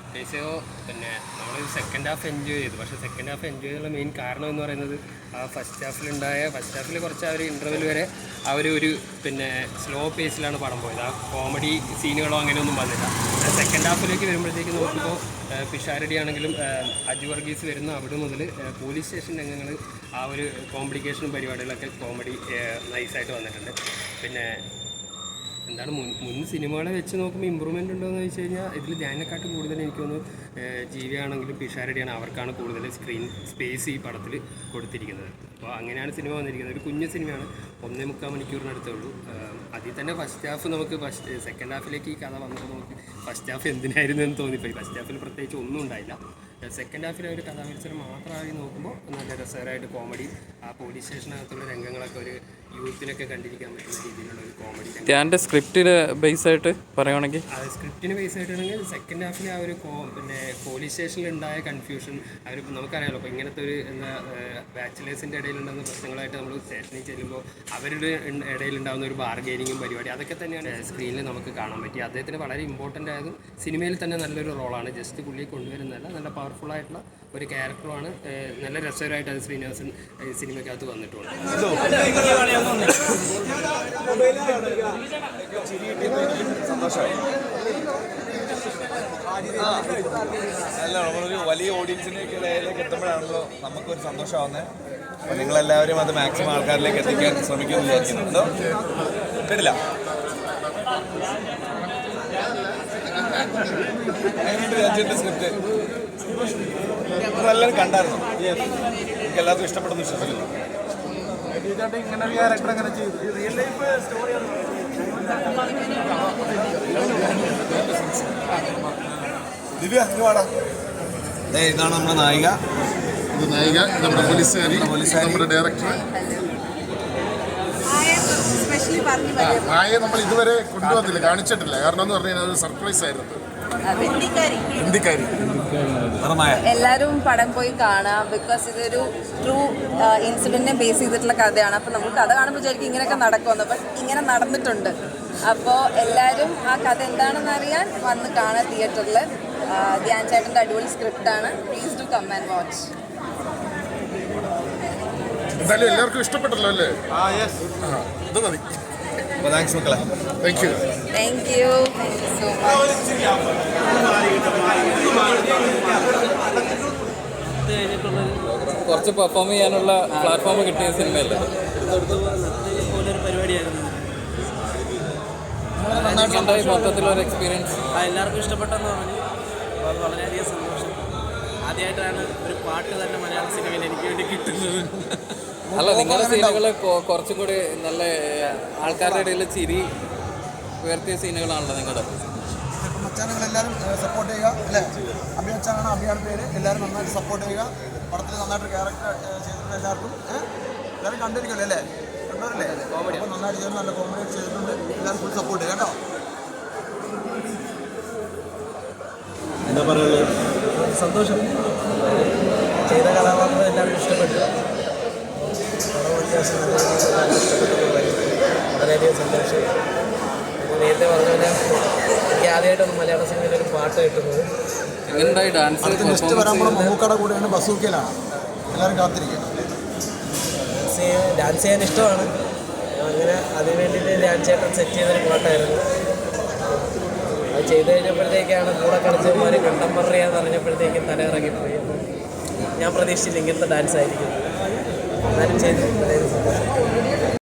പ്രത്യേകിച്ച് പിന്നെ നമ്മൾ സെക്കൻഡ് ഹാഫ് എൻജോയ് ചെയ്തു. പക്ഷേ സെക്കൻഡ് ഹാഫ് എൻജോയ് ചെയ്യാനുള്ള മെയിൻ കാരണം എന്ന് പറയുന്നത് ആ ഫസ്റ്റ് ഹാഫിലുണ്ടായ ഫസ്റ്റ് ഹാഫിൽ കുറച്ച് ആ ഒരു ഇന്റർവെൽ വരെ അവർ ഒരു പിന്നെ സ്ലോ പേസിലാണ് പടം പോയത്. ആ കോമഡി സീനുകളോ അങ്ങനെയൊന്നും വന്നില്ല. സെക്കൻഡ് ഹാഫിലേക്ക് വരുമ്പോഴത്തേക്ക് നോക്കുമ്പോൾ പിഷാരടി ആണെങ്കിലും അജു വർഗീസ് വരുന്ന അവിടെ മുതൽ പോലീസ് സ്റ്റേഷൻ രംഗങ്ങൾ ആ ഒരു കോംപ്ലിക്കേഷനും പരിപാടികളൊക്കെ കോമഡി നൈസായിട്ട് വന്നിട്ടുണ്ട്. പിന്നെ എന്താണ് മുൻ മുൻ സിനിമകളെ വെച്ച് നോക്കുമ്പോൾ ഇമ്പ്രൂവ്മെന്റ് ഉണ്ടോ എന്ന് വെച്ച് കഴിഞ്ഞാൽ ഇതിൽ ധ്യാനക്കാട്ടും കൂടുതൽ എനിക്ക് തോന്നുന്നു ജീവിയാണെങ്കിലും പിഷാരടിയാണ് അവർക്കാണ് കൂടുതൽ സ്ക്രീൻ സ്പേസ് ഈ പടത്തിൽ കൊടുത്തിരിക്കുന്നത്. അപ്പോൾ അങ്ങനെയാണ് സിനിമ വന്നിരിക്കുന്നത്. ഒരു കുഞ്ഞു സിനിമയാണ് ഒന്നേ മുക്കാൽ മണിക്കൂറിനടുത്തേ ഉള്ളൂ അതിൽ തന്നെ ഫസ്റ്റ് ഹാഫ് നമുക്ക് ഫസ്റ്റ് സെക്കൻഡ് ഹാഫിലേക്ക് ഈ കഥ വന്നപ്പോൾ നമുക്ക് ഫസ്റ്റ് ഹാഫ് എന്തിനായിരുന്നു എന്ന് തോന്നിപ്പോയി. ഫസ്റ്റ് ഹാഫിൽ പ്രത്യേകിച്ച് ഒന്നും ഉണ്ടായില്ല. സെക്കൻഡ് ഹാഫിൽ ഒരു കഥാമത്സരം മാത്രമായി നോക്കുമ്പോൾ നല്ല രസകരമായിട്ട് കോമഡി ആ പോലീസ് സ്റ്റേഷനകത്തുള്ള രംഗങ്ങളൊക്കെ ഒരു യൂത്തിനൊക്കെ കണ്ടിരിക്കാൻ പറ്റുന്ന രീതിയിലുള്ള ഒരു കോമഡി ധ്യാന്റെ സ്ക്രിപ്റ്റിന് ബേസ് ആയിട്ട് പറയുകയാണെങ്കിൽ ആ സ്ക്രിപ്റ്റിന് ബേസ് ആയിട്ടാണെങ്കിൽ സെക്കൻഡ് ഹാഫിൽ ആ ഒരു കോ പിന്നെ പോലീസ് സ്റ്റേഷനിൽ ഉണ്ടായ കൺഫ്യൂഷൻ അവർ നമുക്കറിയാലോ. അപ്പോൾ ഇങ്ങനത്തെ ഒരു എന്താ ബാച്ചിലേഴ്സിന്റെ ഇടയിലുണ്ടാകുന്ന പ്രശ്നങ്ങളായിട്ട് നമ്മൾ സ്റ്റേഷനിൽ ചെല്ലുമ്പോൾ അവരുടെ ഇടയിലുണ്ടാകുന്ന ഒരു ബാർഗെയിനിങ്ങും പരിപാടി അതൊക്കെ തന്നെയാണ് സ്ക്രീനിൽ നമുക്ക് കാണാൻ പറ്റി അദ്ദേഹത്തിന് വളരെ ഇമ്പോർട്ടന്റ് ആയതും സിനിമയിൽ തന്നെ നല്ലൊരു റോളാണ് ജസ്റ്റ് പുള്ളിയെ കൊണ്ടുവരുന്നതല്ല നല്ല പവർഫുൾ ആയിട്ടുള്ള ഒരു ക്യാരക്ടറുമാണ് നല്ല രസകരമായിട്ട് അത് ശ്രീനിവാസൻ ഈ സിനിമയ്ക്കകത്ത് വന്നിട്ടുണ്ട്. അല്ല നമ്മളൊരു വലിയ ഓഡിയൻസിലേക്ക് ഇടയിലേക്ക് എത്തുമ്പോഴാണല്ലോ നമുക്കൊരു സന്തോഷമാവുന്നത് അപ്പോൾ നിങ്ങളെല്ലാവരും അത് മാക്സിമം ആൾക്കാരിലേക്ക് എത്തിക്കാൻ ശ്രമിക്കുമെന്ന് വിചാരിക്കുന്നുണ്ടോ? കേട്ടില്ല സ്ക്രിപ്റ്റ് എല്ലാവരും കണ്ടായിരുന്നു? എനിക്ക് എല്ലാവർക്കും ഇഷ്ടപ്പെടുന്നു വിശ്വസിക്കുന്നു. ഇങ്ങനെ ഒരു ക്യാരക്ടർ അങ്ങനെ ചെയ്തു. റിയൽ ലൈഫ് സ്റ്റോറിയാണ് ദിവ്യ ഇങ്ങ് വാടാ. ദേ, ഇതാണ് നമ്മുടെ നായിക. ഇത് നായിക നമ്മുടെ പോലീസുകാരി പോലീസുകാരി. നമ്മുടെ ഡയറക്ടർ ആയെ നമ്മൾ ഇതുവരെ കൊണ്ടുവന്നില്ല കാണിച്ചിട്ടില്ല. കാരണം എന്ന് പറഞ്ഞു കഴിഞ്ഞാൽ അത് സർപ്രൈസ് ആയിരുന്നു. ഹിന്ദിക്കാരി. ഹിന്ദിക്കാരി. എല്ലാവരും പടം പോയി കാണാം ബിക്കോസ് ഇതൊരു ട്രൂ ഇൻസിഡന്റിനെ ബേസ് ചെയ്തിട്ടുള്ള കഥയാണ്. അപ്പോൾ നമ്മൾ കഥ കാണുമ്പോൾ വിചാരിക്കും ഇങ്ങനെയൊക്കെ നടക്കുമെന്ന്. അപ്പൊ ഇങ്ങനെ നടന്നിട്ടുണ്ട്. അപ്പോൾ എല്ലാവരും ആ കഥ എന്താണെന്ന് അറിയാൻ വന്ന് കാണാം തിയേറ്ററിൽ ധ്യാൻ ചേട്ടന്റെ അടിപൊളി ആണ്. Please to come and watch എന്തായാലും എല്ലാവർക്കും ഇഷ്ടപ്പെട്ടല്ലോ അല്ലേ? ആ ഇത് മതി. താങ്ക്സ് മക്കളെ. Thank you thank you thank you so much കുറച്ച് പെർഫോം ചെയ്യാനുള്ള പ്ലാറ്റ്ഫോം കിട്ടിയ സിനിമയല്ലേ? എന്തായി മൊത്തത്തിലൊരു എക്സ്പീരിയൻസ് ആ എല്ലാവർക്കും ഇഷ്ടപ്പെട്ടെന്ന് പറഞ്ഞു. വളരെയധികം സന്തോഷം. ആദ്യമായിട്ടാണ് ഒരു പാട്ട് തന്നെ മലയാള സിനിമയിൽ എനിക്ക് വേണ്ടി കിട്ടുന്നത്. അല്ല നിങ്ങളുടെ സീനുകൾ കുറച്ചും കൂടി നല്ല ആൾക്കാരുടെ ഇടയിൽ ചിരി ഉയർത്തിയ സീനുകളാണല്ലോ നിങ്ങളുടെ. മച്ചാനുകളെല്ലാവരും സപ്പോർട്ട് ചെയ്യുക അല്ലേ? അഭി അച്ഛനാണ് അഭിയാണ് പേര്. എല്ലാവരും നന്നായിട്ട് സപ്പോർട്ട് ചെയ്യുക. പടത്തിൽ നന്നായിട്ട് ക്യാരക്ടർ ചെയ്തിട്ടുണ്ട് എല്ലാവർക്കും. എല്ലാവരും കണ്ടിരിക്കുമല്ലോ അല്ലേ? കണ്ടവരല്ലേ? കോമഡി അപ്പോൾ നന്നായിട്ട് ചെയ്ത് നല്ല കോമഡി ചെയ്തിട്ടുണ്ട്. എല്ലാവരും ഫുൾ സപ്പോർട്ട് ചെയ്യുക കേട്ടോ? എന്താ പറയുക? സന്തോഷം. ചെയ്ത കഥാപാത്രം എല്ലാവരും ഇഷ്ടപ്പെട്ടു. വളരെയധികം സന്തോഷം. നേരത്തെ പറഞ്ഞ പോലെ ആദ്യമായിട്ടാണ് മലയാള സിനിമയിൽ ഒരു പാട്ട് കിട്ടുന്നത്. എങ്ങനെയുണ്ടായി ഡാൻസ് നെക്സ്റ്റ് വരാൻ പോണ മമ്മൂക്കയുടെ കൂടെയാണ് ബസൂക്കയിലാണ്. എല്ലാവരും കാത്തിരിക്കുക ഡാൻസ് ചെയ്യാൻ ഡാൻസ് ചെയ്യാൻ ഇഷ്ടമാണ്. അങ്ങനെ അതിന് വേണ്ടിയിട്ട് ഡാൻസ് ചേട്ടൻ സെറ്റ് ചെയ്തൊരു പാട്ടായിരുന്നു. അത് ചെയ്ത് കഴിഞ്ഞപ്പോഴത്തേക്കാണ് കൂടെ കളിച്ചവന്മാർ കണ്ടംപററിയാന്ന് അറിഞ്ഞപ്പോഴത്തേക്കും തലയിറങ്ങിപ്പോയി ഞാൻ പ്രതീക്ഷിച്ചില്ല ഇങ്ങനത്തെ ഡാൻസ് ആയിരിക്കും. എന്നാലും ചെയ്തു.